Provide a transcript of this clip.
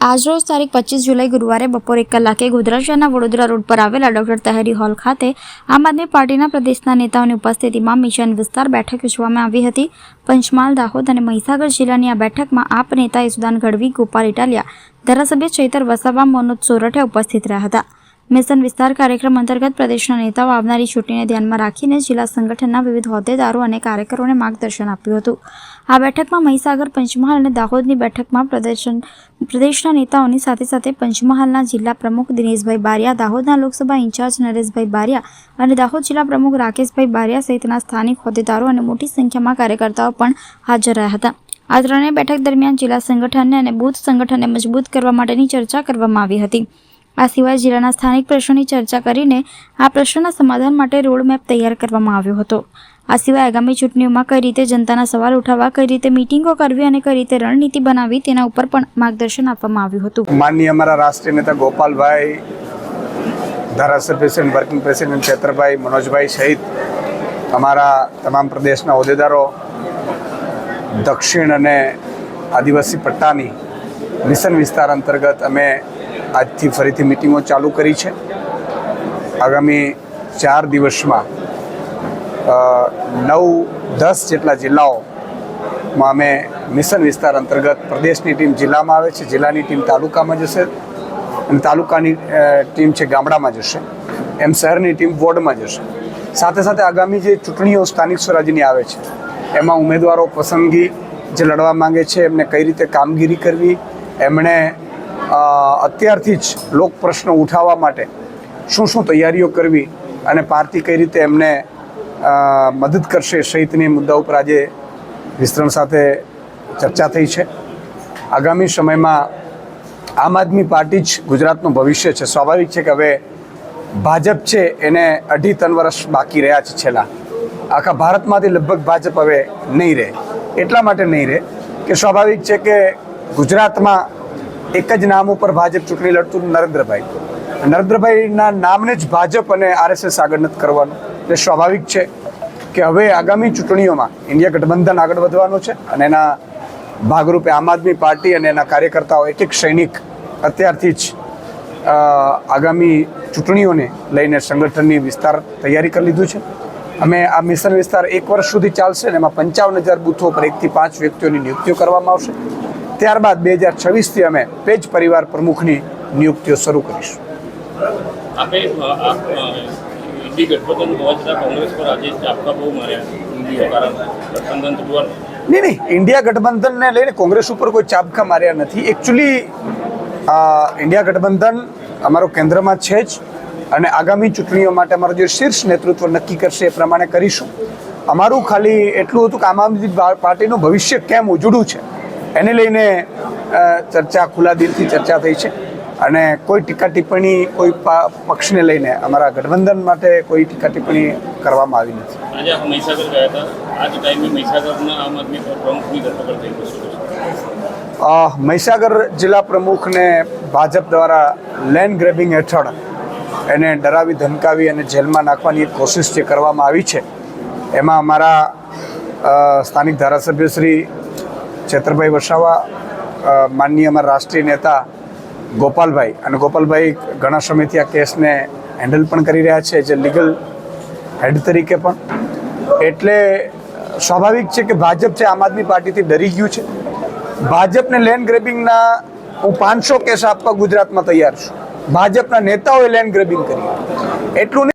આજરોજ તારીખ પચીસ જુલાઈ ગુરુવારે બપોરે એક કલાકે ગોધરા શહેરના વડોદરા રોડ પર આવેલા ડોક્ટર તહેરી હોલ ખાતે આમ આદમી પાર્ટીના પ્રદેશના નેતાઓની ઉપસ્થિતિમાં મિશન વિસ્તાર બેઠક યોજવામાં આવી હતી. પંચમહાલ, દાહોદ અને મહીસાગર જિલ્લાની આ બેઠકમાં આપ નેતા યસુદાન ગઢવી, ગોપાલ ઇટાલિયા, ધારાસભ્ય ચૈતર વસાવા, મનોજ સોરઠે ઉપસ્થિત રહ્યા હતા. મિશન વિસ્તાર કાર્યક્રમ અંતર્ગત પ્રદેશના નેતાઓ આવનારી ચૂંટણીને ધ્યાનમાં રાખીને જિલ્લા સંગઠનના વિવિધ હોદ્દેદારો અને કાર્યકરોને માર્ગદર્શન આપ્યું હતું. આ બેઠકમાં મહીસાગર, પંચમહાલ અને દાહોદની બેઠકમાં પ્રદર્શન પ્રદેશના નેતાઓની સાથે સાથે પંચમહાલના જિલ્લા પ્રમુખ દિનેશભાઈ બારિયા, દાહોદના લોકસભા ઇન્ચાર્જ નરેશભાઈ બારિયા અને દાહોદ જિલ્લા પ્રમુખ રાકેશભાઈ બારિયા સહિતના સ્થાનિક હોદ્દેદારો અને મોટી સંખ્યામાં કાર્યકર્તાઓ પણ હાજર રહ્યા હતા. આ ત્રણેય બેઠક દરમિયાન જિલ્લા સંગઠનને અને બૂથ સંગઠનને મજબૂત કરવા માટેની ચર્ચા કરવામાં આવી હતી. આ સિવાય જિલ્લાના સ્થાનિક પ્રશ્નોની ચર્ચા કરીને આ પ્રશ્નોના સમાધાન માટે રોડમેપ તૈયાર કરવામાં આવ્યો હતો. આ સિવાય આગામી ચૂંટણીઓમાં કઈ રીતે જનતાના સવાલ ઉઠાવવા, કઈ રીતે મિટિંગો કરવી અને કઈ રીતે રણનીતિ બનાવવી તેના ઉપર પણ માર્ગદર્શન આપવામાં આવ્યું હતું. માનનીય અમારા રાષ્ટ્રીય નેતા ગોપાલભાઈ, ધારાસભ્ય president working president Kshetrabhai Manojbhai સહિત અમારા તમામ પ્રદેશના હોદ્દેદારો, દક્ષિણ અને આદિવાસી પટ્ટાની મિશન વિસ્તાર અંતર્ગત અમે આજથી ફરીથી મિટિંગો ચાલુ કરી છે. આગામી ચાર દિવસમાં નવ, દસ જેટલા જિલ્લાઓમાં અમે મિશન વિસ્તાર અંતર્ગત પ્રદેશની ટીમ જિલ્લામાં આવે છે, જિલ્લાની ટીમ તાલુકામાં જશે અને તાલુકાની ટીમ છે ગામડામાં જશે. એમ શહેરની ટીમ વોર્ડમાં જશે. સાથે સાથે આગામી જે ચૂંટણીઓ સ્થાનિક સ્વરાજ્યની આવે છે, એમાં ઉમેદવારો પસંદગી જે લડવા માંગે છે, એમને કઈ રીતે કામગીરી કરવી, એમણે અત્યારથી જ લોક પ્રશ્નો ઉઠાવવા માટે શું શું તૈયારીઓ કરવી અને પાર્ટી કઈ રીતે એમને મદદ કરશે સહિતની મુદ્દા ઉપર આજે વિસ્તરણ સાથે ચર્ચા થઈ છે. આગામી સમયમાં આમ આદમી પાર્ટી જ ગુજરાતનું ભવિષ્ય છે. સ્વાભાવિક છે કે હવે ભાજપ છે એને અઢી ત્રણ વર્ષ બાકી રહ્યા છે છેલ્લા. આખા ભારતમાંથી લગભગ ભાજપ હવે નહીં રહે. એટલા માટે નહીં રહે કે સ્વાભાવિક છે કે ગુજરાતમાં એક જ નામ ઉપર ભાજપ ચૂંટણી લડતું નરેન્દ્રભાઈ. નરેન્દ્રભાઈના નામને જ ભાજપ અને આરએસએસ આગળ નથી કરવાનું. એટલે સ્વાભાવિક છે કે હવે આગામી ચૂંટણીઓમાં ઇન્ડિયા ગઠબંધન આગળ વધવાનું છે અને એના ભાગરૂપે આમ આદમી પાર્ટી અને એના કાર્યકર્તાઓ એક એક સૈનિક અત્યારથી જ આગામી ચૂંટણીઓને લઈને સંગઠનની વિસ્તાર તૈયારી કરી લીધું છે. અમે આ મિશન વિસ્તાર એક વર્ષ સુધી ચાલશે અને એમાં પંચાવન હજાર બૂથો પર એકથી પાંચ વ્યક્તિઓની નિયુક્તિઓ કરવામાં આવશે. ત્યારબાદ બે હજાર છવ્વીસથી અમે પેજ પરિવાર પ્રમુખની નિયુક્તિઓ શરૂ કરીશું. નહીં નહીં ઇન્ડિયા ગઠબંધનને લઈને કોંગ્રેસ ઉપર કોઈ ચાબખા માર્યા નથી. એકચ્યુઅલી ઇન્ડિયા ગઠબંધન અમારો કેન્દ્રમાં છે જ અને આગામી ચૂંટણીઓ માટે અમારું જે શીર્ષ નેતૃત્વ નક્કી કરશે એ પ્રમાણે કરીશું. અમારું ખાલી એટલું હતું કે આમ આદમી પાર્ટીનું ભવિષ્ય કેમ ઉજળું છે? એને લઈને ચર્ચા ખુલ્લા દિલથી ચર્ચા થઈ છે. અને કોઈ ટીકા ટિપ્પણી કોઈ પક્ષને લઈને અમારા ગઠબંધન માટે કોઈ ટીકા ટિપ્પણી કરવામાં આવી નથી. આજે આપ મહીસાગર ગયા હતા. આ જ ટાઈમે મહીસાગરના આમ આદમી પ્રમુખની ધરપકડ થઈ ગઈ શું અ, મહીસાગર જિલ્લા પ્રમુખને ભાજપ દ્વારા લેન્ડ ગ્રેબિંગ હેઠળ એને ડરાવી ધમકાવી અને જેલમાં નાખવાની એક કોશિશ જે કરવામાં આવી છે એમાં અમારા સ્થાનિક ધારાસભ્ય શ્રી છેતરભાઈ વસાવા માનનીય અમારા રાષ્ટ્રીય નેતા ગોપાલભાઈ. અને ગોપાલભાઈ ઘણા સમયથી આ કેસને હેન્ડલ પણ કરી રહ્યા છે, જે લીગલ હેડ તરીકે પણ. એટલે સ્વાભાવિક છે કે ભાજપ છે, આમ આદમી પાર્ટીથી ડરી ગયું છે. ભાજપને લેન્ડ ગ્રેબિંગના હું પાંચસો કેસ આપવા ગુજરાતમાં તૈયાર છું. ભાજપના નેતાઓએ લેન્ડ ગ્રેબિંગ કરી. એટલું